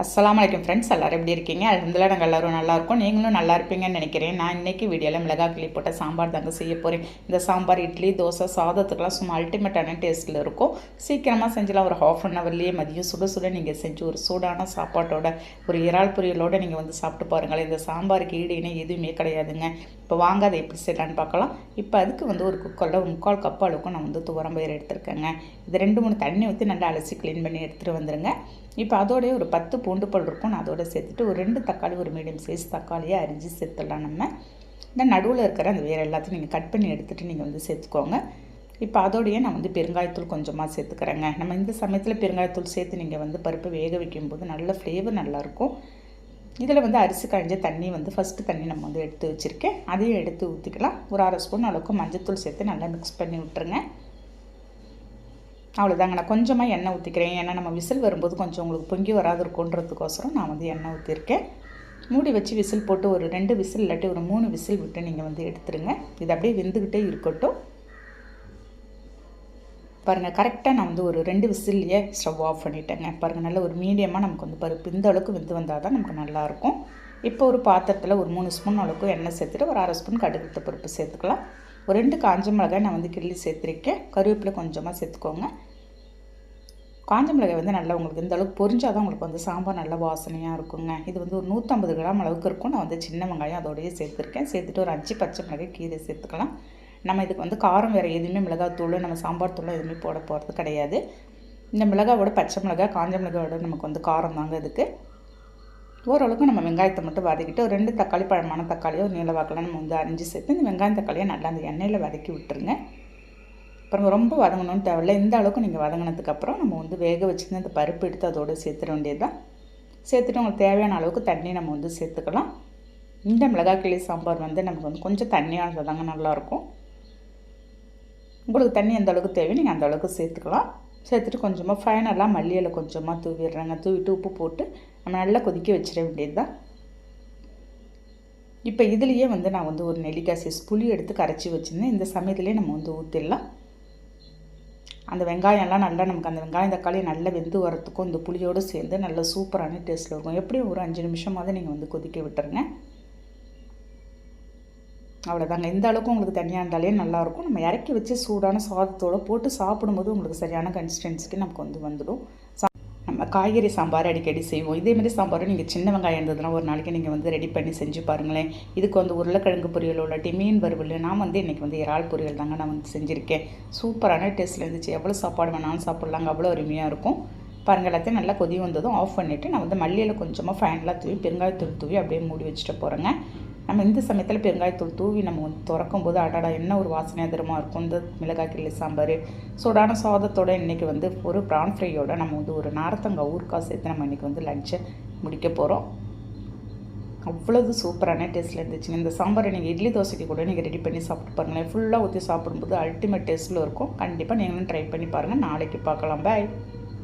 அஸ்லாம் வலைக்கம் ஃப்ரெண்ட்ஸ் எல்லோரும் எப்படி இருக்கீங்க? அதில் நாங்கள் எல்லோரும் நல்லா நீங்களும் நல்லா இருப்பீங்கன்னு நினைக்கிறேன். நான் இன்றைக்கி வீடியோவில் மிளகாய் கிளி போட்ட சாம்பார் தாங்க செய்ய போகிறேன் இந்த சாம்பார் இட்லி தோசை சாதத்துக்கெல்லாம் சும்மா அல்டிமேட்டான டேஸ்ட்டில் இருக்கும். சீக்கிரமாக செஞ்சலாம் ஒரு ஹாஃப் அன் ஹவர்லேயே மதியம் சுட சுட நீங்கள் செஞ்சு ஒரு சூடான சாப்பாட்டோட ஒரு இறால் பொரியலோடு நீங்கள் வந்து சாப்பிட்டு பாருங்கள் இந்த சாம்பாருக்கு ஈடு இணை எதுவுமே கிடையாதுங்க. இப்போ வாங்க அதை எப்படி செய்யலான்னு பார்க்கலாம். இப்போ அதுக்கு வந்து ஒரு குக்கரில் ஒரு முக்கால் கப் அளவுக்கு நான் வந்து துவரம் பயிர் எடுத்திருக்கேங்க. இது ரெண்டு மூணு தண்ணி ஊற்றி நல்லா அலசி க்ளீன் பண்ணி எடுத்துகிட்டு வந்துடுங்க இப்போ அதோடய ஒரு பத்து பூண்டு பல் இருக்கும். நான் அதோட சேர்த்துட்டு ஒரு ரெண்டு தக்காளி ஒரு மீடியம் சைஸ் தக்காளியை அரிஞ்சு சேர்த்துடலாம் நம்ம. இந்த நடுவில் இருக்கிற அந்த வேறு எல்லாத்தையும் நீங்கள் கட் பண்ணி எடுத்துகிட்டு நீங்கள் வந்து சேர்த்துக்கோங்க. இப்போ அதோடையே நான் வந்து பெருங்காயத்தூள் கொஞ்சமாக சேர்த்துக்கிறேங்க. நம்ம இந்த சமயத்தில் பெருங்காயத்தூள் சேர்த்து நீங்கள் வந்து பருப்பு வேக வைக்கும்போது நல்ல ஃப்ளேவர் நல்லாயிருக்கும் இதில் வந்து அரிசி கழிஞ்ச தண்ணி வந்து ஃபஸ்ட்டு தண்ணி நம்ம வந்து எடுத்து வச்சுருக்கேன். அதையும் எடுத்து ஊற்றிக்கலாம் ஒரு அரை ஸ்பூன் அளவுக்கு மஞ்சத்தூள் சேர்த்து நல்லா மிக்ஸ் பண்ணி விட்டுருங்க. அவ்வளோதாங்க நான் கொஞ்சமாக எண்ணெய் ஊற்றிக்கிறேன் ஏன்னா நம்ம விசில் வரும்போது கொஞ்சம் உங்களுக்கு பொங்கி வராது இருக்குன்றதுக்கோசரம் நான் வந்து எண்ணெய் ஊற்றிருக்கேன் மூடி வச்சு விசில் போட்டு ஒரு ரெண்டு விசில் இல்லாட்டி ஒரு மூணு விசில் விட்டு நீங்கள் வந்து எடுத்துருங்க. இது அப்படியே வெந்துக்கிட்டே இருக்கட்டும். பாருங்கள் கரெக்டாக நான் வந்து ஒரு ரெண்டு விசில்லையே ஸ்டவ் ஆஃப் பண்ணிட்டேங்க. பாருங்கள் நல்ல ஒரு மீடியமாக நமக்கு வந்து பருப்பு இந்த அளவுக்கு வெந்து வந்தால் தான் நமக்கு நல்லாயிருக்கும். இப்போ ஒரு பாத்திரத்தில் ஒரு மூணு ஸ்பூன் அளவுக்கு எண்ணெய் சேர்த்துட்டு ஒரு அரை ஸ்பூன் கடுகுத்த பருப்பு சேர்த்துக்கலாம். ஒரு ரெண்டு காஞ்ச மிளகாய் நான் வந்து கிள்ளி சேர்த்துருக்கேன். கருவேப்பிலை கொஞ்சமாக சேர்த்துக்கோங்க. காஞ்ச மிளகாய் வந்து நல்லா உங்களுக்கு இந்த அளவுக்கு பொரிஞ்சால் தான் உங்களுக்கு வந்து சாம்பார் நல்ல வாசனையாக இருக்குங்க. இது வந்து ஒரு நூற்றம்பது கிராம் அளவுக்கு இருக்கும். நான் வந்து சின்ன வெங்காயம் அதோடய சேர்த்துருக்கேன். சேர்த்துட்டு ஒரு அஞ்சு பச்சை மிளகாய் கீரை சேர்த்துக்கலாம். நம்ம இதுக்கு வந்து காரம் வேறு எதுவுமே மிளகாய் தூள் நம்ம சாம்பார் தூள் எதுவுமே போட போகிறது கிடையாது. இந்த மிளகாவோட பச்சை மிளகாய் காஞ்ச மிளகாயோட நமக்கு வந்து காரம் தாங்க இதுக்கு. ஓரளவுக்கு நம்ம வெங்காயத்தை மட்டும் வதக்கிட்டு ஒரு ரெண்டு தக்காளி பழமான தக்காளியோ நீல வாக்கில் நம்ம வந்து அரிஞ்சு சேர்த்து இந்த வெங்காயம் தக்காளியை நல்லா அந்த எண்ணெயில் வதக்கி விட்டுருங்க. அப்புறம் ரொம்ப வதங்கணும்னு தேவையில்ல. இந்த அளவுக்கு நீங்கள் வதங்கினதுக்கப்புறம் நம்ம வந்து வேக வச்சுருந்து அந்த பருப்பு எடுத்து அதோடு சேர்த்துட வேண்டியது தான் சேர்த்துட்டு உங்களுக்கு தேவையான அளவுக்கு தண்ணி நம்ம வந்து சேர்த்துக்கலாம். இந்த மிளகாய் கிளி சாம்பார் வந்து நமக்கு வந்து கொஞ்சம் தண்ணியாக தாங்க நல்லாயிருக்கும். உங்களுக்கு தண்ணி எந்த அளவுக்கு தேவையோ நீங்கள் அந்த அளவுக்கு சேர்த்துக்கலாம். சேர்த்துட்டு கொஞ்சமாக ஃபைனலாக மல்லியில் கொஞ்சமாக தூவிடுறாங்க. தூவிட்டு உப்பு போட்டு நம்ம நல்லா கொதிக்க வச்சிட வேண்டியது தான் இப்போ இதுலேயே வந்து நான் வந்து ஒரு நெல்லிக்காய் சைஸ் புளி எடுத்து கரைச்சி வச்சுருந்தேன். இந்த சமயத்துலேயே நம்ம வந்து ஊற்றிடலாம் அந்த வெங்காயம்லாம் நல்லா நமக்கு அந்த வெங்காயம் தக்காளி நல்லா வெந்து வரத்துக்கும் இந்த புளியோடு சேர்ந்து நல்ல சூப்பரான டேஸ்ட்டில் இருக்கும். எப்படியும் ஒரு அஞ்சு நிமிஷமாவது நீங்கள் வந்து கொதிக்க விட்டுருங்க. அவ்வளோதாங்க இந்த அளவுக்கு உங்களுக்கு தனியாக இருந்தாலே நல்லாயிருக்கும் நம்ம இறக்கி வச்சு சூடான சாதத்தோடு போட்டு சாப்பிடும்போது உங்களுக்கு சரியான கன்சிஸ்டன்சிக்கு நமக்கு வந்து வந்துடும். நம்ம காய்கறி சாம்பார் அடிக்கடி செய்வோம். இதேமாதிரி சாம்பாரும் நீங்கள் சின்ன வெங்காயம் இருந்ததுன்னா ஒரு நாளைக்கு நீங்கள் வந்து ரெடி பண்ணி செஞ்சு பாருங்களேன். இதுக்கு வந்து உருளைக்கிழங்கு பொரியல் இல்லாட்டி மீன் வறுவல். நான் வந்து இன்றைக்கி வந்து இறால் பொரியல் தாங்க நான் வந்து செஞ்சுருக்கேன். சூப்பரான டேஸ்ட்டில் இருந்துச்சு. எவ்வளோ சாப்பாடு வேணாலும் சாப்பிட்லாங்க. அவ்வளோ அருமையாக இருக்கும். பாருங்கள் எல்லாத்தையும் நல்லா கொதி வந்ததும் ஆஃப் பண்ணிவிட்டு நான் வந்து மல்லியில் கொஞ்சமாக ஃபைனலாக தூவி பெருங்காயத்தூள் தூவி அப்படியே மூடி வச்சுட்டு போகிறேங்க நம்ம இந்த சமயத்தில் பெருங்காயத்தூள் தூவி நம்ம வந்து திறக்கும் போது அடடா என்ன ஒரு வாசனையாக தரமாக இருக்கும்? இந்த மிளகாய் கிள்ளி சாம்பார். சூடான சாதத்தோடு இன்றைக்கி வந்து ஒரு ப்ரான் ஃப்ரையோட நம்ம வந்து ஒரு நாரத்தங்காய் ஊறுக்காய் சேர்த்து நம்ம இன்றைக்கி வந்து லஞ்சை முடிக்க போகிறோம் அவ்வளவு சூப்பரான டேஸ்ட்டில் இருந்துச்சுங்க. இந்த சாம்பாரை நீங்கள் இட்லி தோசைக்கு கூட நீங்கள் ரெடி பண்ணி சாப்பிட்டு பாருங்களேன். ஃபுல்லாக ஊற்றி சாப்பிடும்போது அல்டிமேட் டேஸ்ட்டில் இருக்கும். கண்டிப்பாக நீங்களும் ட்ரை பண்ணி பாருங்கள் நாளைக்கு பார்க்கலாம். பாய்